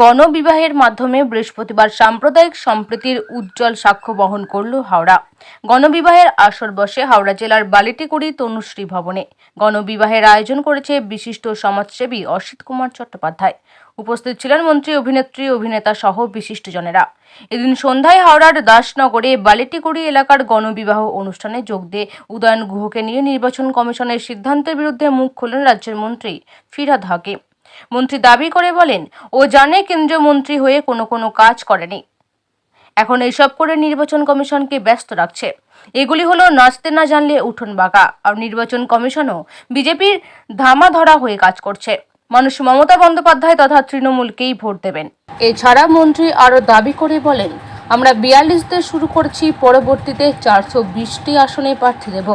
গণবিবাহের মাধ্যমে বৃহস্পতিবার সাম্প্রদায়িক সম্প্রীতির উজ্জ্বল সাক্ষ্য বহন করল হাওড়া। গণবিবাহের আসর বসে হাওড়া জেলার বালিটিকুড়ি তনুশ্রী ভবনে গণবিবাহের আয়োজন করেছে বিশিষ্ট সমাজসেবী অসিত কুমার চট্টোপাধ্যায়। উপস্থিত ছিলেন মন্ত্রী, অভিনেত্রী, অভিনেতা সহ বিশিষ্টজনেরা। এদিন সন্ধ্যায় হাওড়ার দাসনগরে বালিটিকুড়ি এলাকার গণবিবাহ অনুষ্ঠানে যোগ দিয়ে উদয়ন গুহকে নিয়ে নির্বাচন কমিশনের সিদ্ধান্তের বিরুদ্ধে মুখ খোলেন রাজ্যের মন্ত্রী ফিরাদ হাকিম মন্ত্রী দাবি করে বলেন, ও জানে কেন্দ্রীয় মন্ত্রী হয়ে কোনো কোনো কাজ করেনি। এখন এইসব করে নির্বাচন কমিশনকে ব্যস্ত রাখছে। এগুলি হলো নাচতে না জানলে উঠোন বাঁকা, আর নির্বাচন কমিশনও বিজেপির ধামা ধরা হয়ে কাজ করছে। মানুষ মমতা বন্দ্যোপাধ্যায় তথা তৃণমূলকেই ভোট দেবেন। এছাড়া মন্ত্রী আরও দাবি করে বলেন আমরা বিয়াল্লিশতে শুরু করছি, পরবর্তীতে চারশো বিশটি আসনে প্রার্থী দেব।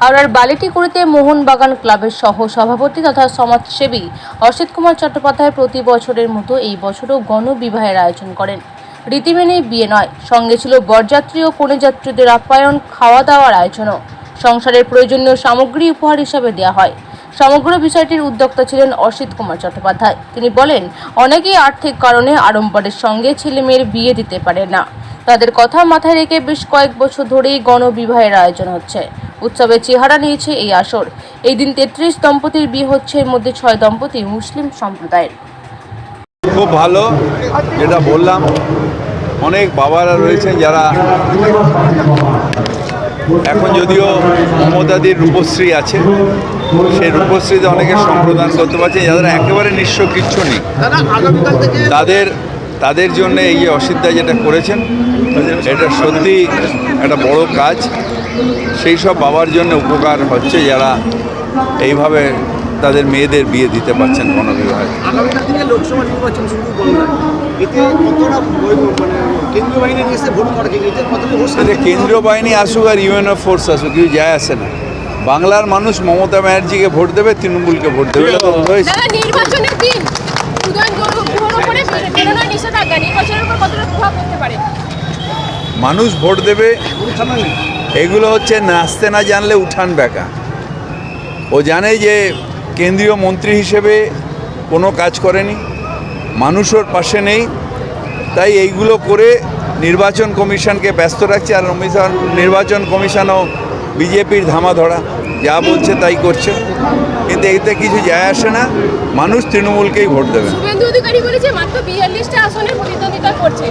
হাওড়ার বালিটিকুড়িতে মোহনবাগান ক্লাবের সহ সভাপতি তথা সমাজসেবী অসিত কুমার চট্টোপাধ্যায় প্রতি বছরের মতো এই বছরও গণবিবাহের আয়োজন করেন। রীতি মেনেই বিয়ে নয়, সঙ্গে ছিল বরযাত্রী ও কনেযাত্রীদের আপ্যায়ন খাওয়া দাওয়ার আয়োজনও। সংসারের প্রয়োজনীয় সামগ্রী উপহার হিসাবে দেওয়া হয়। সমগ্র বিষয়টির উদ্যোক্তা ছিলেন অসিত কুমার চট্টোপাধ্যায়। তিনি বলেন, অনেকেই আর্থিক কারণে আড়ম্বরের সঙ্গে ছেলে মেয়ের বিয়ে দিতে পারে না। তাদের কথা মাথায় রেখে বেশ কয়েক বছর ধরেই গণবিবাহের আয়োজন হচ্ছে। উৎসবের চেহারা নিয়েছে এই আসর। এই দিন তেত্রিশ দম্পতির বিয়ে হচ্ছে, এর মধ্যে ছয় দম্পতি মুসলিম সম্প্রদায়ের। খুব ভালো, যেটা বললাম, অনেক বাবারা রয়েছেন যারা এখন যদিও মমতাদির রূপশ্রী আছে সেই রূপশ্রীতে অনেকে সম্প্রদান করতে পারছে যাদের একেবারে নিঃস্ব কিচ্ছু নেই। তাদের তাদের জন্য এই যে অসিদ্ধা যেটা করেছেন এটা সত্যি একটা বড় কাজ। সেই সব বাবার জন্য উপকার হচ্ছে যারা এইভাবে তাদের মেয়েদের বিয়ে দিতে পারছেন কতটা বই- মানে কেন্দ্রীয় বাহিনী আসুক আর ইউএনও ফোর্স আসুক কিছু যায় আসে না। বাংলার মানুষ মমতা ব্যানার্জিকে ভোট দেবে তৃণমূলকে ভোট দেবে মানুষ ভোট দেবে এগুলো হচ্ছে নাচতে না জানলে উঠান বেকা ও জানে যে কেন্দ্রীয় মন্ত্রী হিসেবে কোনো কাজ করেনি মানুষ ওর পাশে নেই তাই এইগুলো করে নির্বাচন কমিশনকে ব্যস্ত রাখছে আর নির্বাচন কমিশনও বিজেপির ধামা ধরা যা বলছে তাই করছে। কিন্তু এতে কিছু যায় আসে না মানুষ তৃণমূলকেই ভোট দেবে। শুভেন্দু অধিকারী বলেছে মাত্র বিয়াল্লিশটা আসনে প্রতিদ্বন্দ্বিতা করছে।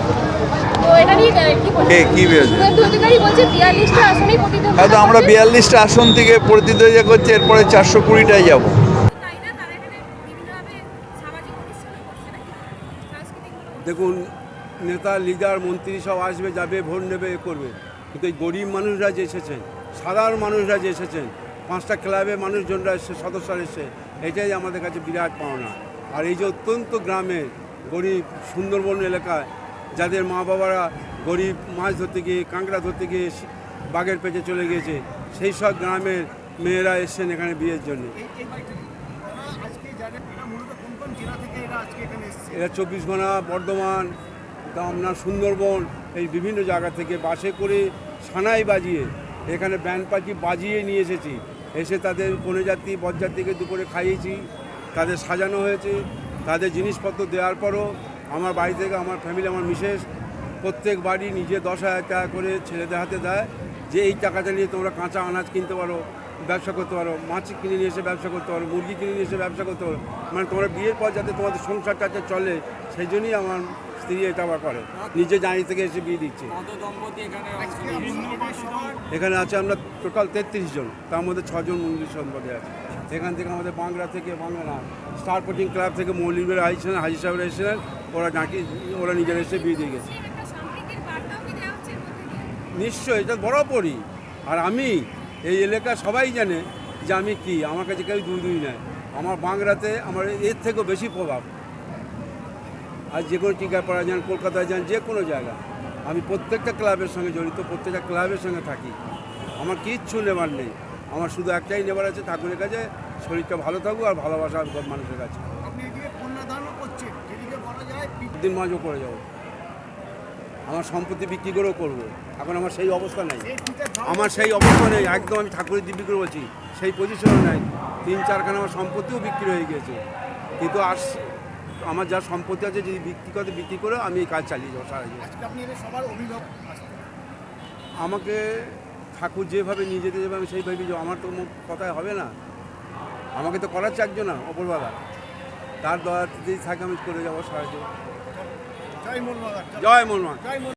তো এটা নিয়ে আহ, কি বলবেন কে কি বেরোছে শুভেন্দু অধিকারী বলছে বিয়াল্লিশটা আসনেই প্রতিদ্বন্দ্বিতা হয়তো আমরা বিয়াল্লিশটা আসন থেকে প্রতিদ্বন্দ্বিতা করছি এরপরে চারশো কুড়িটায় যাব। দেখুন নেতা লিডার মন্ত্রী সব আসবে যাবে ভোট নেবে এ করবে। কিন্তু এই গরিব মানুষরা যে এসেছেন সাধারণ মানুষরা যে এসেছেন পাঁচটা ক্লাবে মানুষজনরা এসে সদস্যরা এসে এটাই আমাদের কাছে বিরাট পাওনা। আর এই যে অত্যন্ত গ্রামে গরিব সুন্দরবন এলাকায় যাদের মা বাবারা গরিব মাছ ধরতে গিয়ে কাঁকড়া ধরতে গিয়ে বাঘের পেটে চলে গিয়েছে সেই সব গ্রামের মেয়েরা এসছেন এখানে বিয়ের জন্য। এরা চব্বিশ ঘণ্টা বর্ধমান আপনার সুন্দরবন এই বিভিন্ন জায়গা থেকে বাসে করে সানাই বাজিয়ে এখানে ব্যান্ড পাখি বাজিয়ে নিয়ে এসেছি। এসে তাদের কনেযাত্রী বরযাত্রীকে দুপুরে খাইয়েছি, তাদের সাজানো হয়েছে, তাদের জিনিসপত্র দেওয়ার পরও আমার বাড়ি থেকে আমার ফ্যামিলি আমার মিসেস প্রত্যেক বাড়ি নিজে দশ হাজার টাকা করে ছেলেদের হাতে দেয়। যে এই টাকাটা নিয়ে তোমরা কাঁচা আনাজ কিনতে পারো ব্যবসা করতে পারো মাছ কিনে নিয়ে এসে ব্যবসা করতে পারো মুরগি কিনে নিয়ে এসে ব্যবসা করতে পারো মানে তোমরা বিয়ের পর যাতে তোমাদের সংসারটা চলে সেই জন্যই আমার স্ত্রী এটা আবার করে। নিজে জানি থেকে এসে বিয়ে দিচ্ছে। এখানে আছে আমরা টোটাল তেত্রিশ জন তার মধ্যে ছজন মন্দির সম্পদে আছে। এখান থেকে আমাদের বাংলা থেকে বাংলা না স্টার পোটিং ক্লাব থেকে মৌলিবের আইছিলেন হাজি সাহেবরা এসেছিলেন ওরা ডাকি ওরা নিজেরা এসে বিয়ে দিয়ে গেছে। নিশ্চয়ই এটা বরাবরই। আর আমি এই এলাকা সবাই জানে যে আমি কি? আমার কাছে কেউ দুই দুই নেয় আমার বাংলাতে আমার এর থেকেও বেশি প্রভাব। আর যে কোনো টিকাপাড়া যান কলকাতায় যান যে কোনো জায়গা আমি প্রত্যেকটা ক্লাবের সঙ্গে জড়িত প্রত্যেকটা ক্লাবের সঙ্গে থাকি। আমার কিচ্ছু নেবার নেই। আমার শুধু একটাই নেবার আছে ঠাকুরের কাছে শরীরটা ভালো থাকুক আর ভালোবাসা সব মানুষের কাছে। দিন মাঝও করে যাব। আমার সম্পত্তি বিক্রি করেও করব। এখন আমার সেই অবস্থা নেই। আমার সেই অবস্থা নেই। একদম আমি ঠাকুরের দিব্যি করে বলছি সেই পজিশনও নেই। তিন চারখানা আমার সম্পত্তিও বিক্রি হয়ে গিয়েছে। কিন্তু আস আমার যা সম্পত্তি আছে যদি বিক্রি করতে বিক্রি করে আমি এই কাজ চালিয়ে যাব সারা জীবন। আমাকে ঠাকুর যেভাবে নিয়ে যেতে যাবে আমি সেইভাবে যাব। আমার তো কথায় হবে না। আমাকে তো করার চাকজো না ওপরবেলা তার দয়া যদি থাকে আমি করে যাব সারা জীবন। জয় মোরবাদ জয় মনমা জয় মোর